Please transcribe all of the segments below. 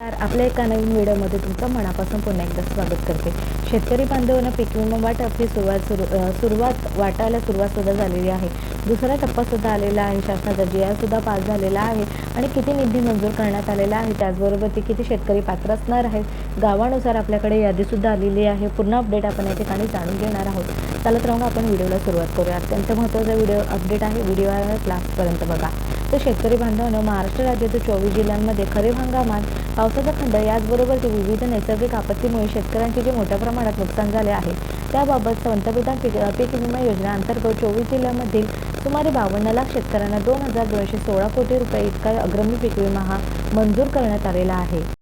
तर आपल्या एका नवीन व्हिडिओमध्ये तुमचं मनापासून पुन्हा एकदा स्वागत करते. शेतकरी बांधवांना पीक विमा वाटपची सुरुवात सुरू सुरुवात वाटायला सुरुवात सुद्धा झालेली आहे. दुसरा टप्पा सुद्धा आलेला आहे. शासनाचा जी आर सुद्धा पास झालेला आहे आणि किती निधी मंजूर करण्यात आलेला आहे त्याचबरोबर ते किती शेतकरी पात्र असणार आहेत? गावानुसार आपल्याकडे यादीसुद्धा आलेली आहे. पूर्ण अपडेट आपण या ठिकाणी जाणून घेणार आहोत. चला तर मग आपण व्हिडिओला सुरुवात करूया. अत्यंत महत्त्वाचा व्हिडिओ अपडेट आहे. व्हिडिओ लास्टपर्यंत बघा. तर शेतकरी बांधवांनो महाराष्ट्र राज्यातील चोवीस जिल्ह्यांमध्ये खरीप हंगामात पावसाचा खंड याचबरोबर ते विविध नैसर्गिक आपत्तीमुळे शेतकऱ्यांचे जे मोठ्या प्रमाणात नुकसान झाले आहे त्याबाबत पंतप्रधान पीक पीक विमा योजना अंतर्गत चोवीस जिल्ह्यांमधील सुमारे बावन्न लाख शेतकऱ्यांना दोन हजार दोनशे सोळा कोटी रुपये इतका अग्रमी पीक विमा हा मंजूर करण्यात आलेला आहे.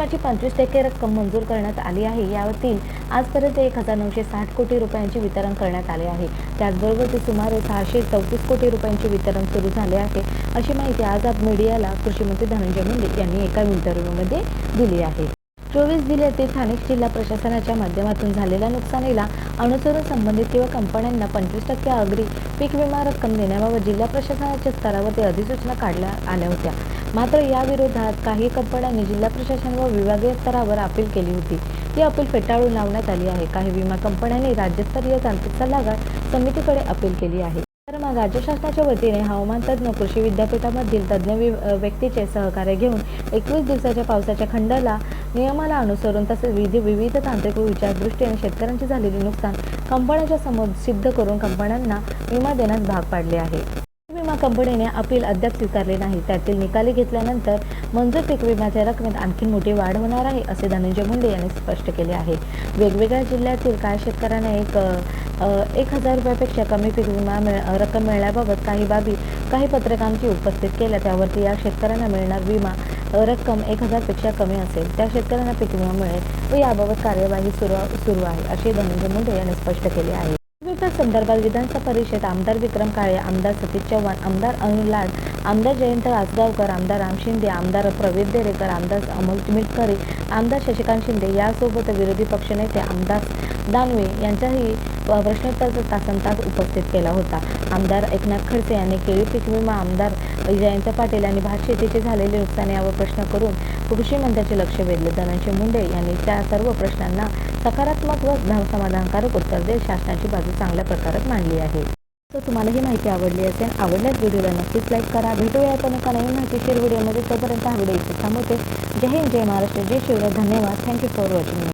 पीक पंचवीस टक्के रक्कम मंजूर करण्यात आली आहे. यावरील आजपर्यंत एक हजार नऊशे साठ कोटी रुपयांचे वितरण करण्यात आले आहे. त्याचबरोबर ते सुमारे सहाशे चौतीस कोटी रुपयांचे वितरण सुरू झाले आहे अशी माहिती आज आप मीडियाला कृषीमंत्री धनंजय मुंडे यांनी एका इंटरव्ह्यूमध्ये दिली आहे. चोवीस जिल्ह्यातील स्थानिक जिल्हा प्रशासनाच्या माध्यमातून झालेल्या नुकसानीला अनुसरून संबंधित किंवा कंपन्यांना पंचवीस टक्के अग्री पीक विमा रक्कम देण्याबाबत जिल्हा प्रशासनाच्या स्तरावरती अधिसूचना काढल्या आल्या होत्या. मात्र या विरोधात काही कंपन्यांनी जिल्हा प्रशासन व विभागीय स्तरावर अपील केली होती. ही अपील फेटाळून लावण्यात आली आहे. काही विमा कंपन्यांनी राज्यस्तरीय तांत्रिक सल्लागार समितीकडे अपील केली आहे. तर मग राज्य शासनाच्या वतीने हवामान तज्ज्ञ कृषी विद्यापीठामधील तज्ज्ञ व्यक्तीचे सहकार्य घेऊन एकवीस दिवसाच्या पावसाच्या खंडाला नियमाला अनुसरून तसेच विधी विविध तांत्रिक व विचार दृष्टीने शेतकऱ्यांचे झालेले नुकसान कंपन्यांच्या समोर सिद्ध करून कंपन्यांना विमा देण्यास भाग पाडले आहे. विमा कंपनीने अपील अद्याप स्वीकारले नाही. त्यातील निकाली घेतल्यानंतर मंजूर पीक विम्याच्या रकमेत आणखी मोठी वाढ होणार आहे असे धनंजय मुंडे यांनी स्पष्ट केले आहे. वेगवेगळ्या जिल्ह्यातील काही शेतकऱ्यांना एक एक हजार रुपयापेक्षा कमी पीक विमा मिळ रक्कम मिळण्याबाबत काही बाबी काही पत्रकांची उपस्थित केल्या. त्यावरती या शेतकऱ्यांना मिळणार विमा रक्कम एक हजारपेक्षा कमी असेल. त्या शेतकऱ्यांना पीक विमा मिळेल व याबाबत कार्यवाही सुरू सुरू आहे असे धनंजय मुंडे यांनी स्पष्ट केले आहे. विविध संदर्भात विधानसभा परिषद आमदार विक्रम काळे आमदार सतीश चव्हाण आमदार अनिल लाड आमदार जयंत आसगावकर आमदार राम शिंदे आमदार प्रवीण देरेकर आमदार अमोल मिटकरे आमदार शशिकांत शिंदे यासोबत विरोधी पक्षनेते आमदार दानवे यांचाही प्रश्नोत्तराचा तासन तास उपस्थित केला होता. आमदार एकनाथ खडसे यांनी केळी पीक विमा आमदार जयंत पाटील यांनी भात शेतीचे झालेले नुकसान यावर प्रश्न करून कृषी मंत्र्याचे लक्ष वेधले. धनंजय मुंडे यांनी त्या सर्व प्रश्नांना सकारात्मक व समाधानकारक उत्तर देत शासनाची बाजू चांगल्या प्रकारात मांडली आहे. तर तुम्हाला ही माहिती आवडली असेल आवडल्यास व्हिडिओला नक्कीच लाईक करा. भेटूया आपण एका नवीन माहितीशीर व्हिडिओमध्ये. तोपर्यंत हा व्हिडिओ इथे थांबवते. जय हिंद जय महाराष्ट्र जय शिवराय. धन्यवाद. Thank you for watching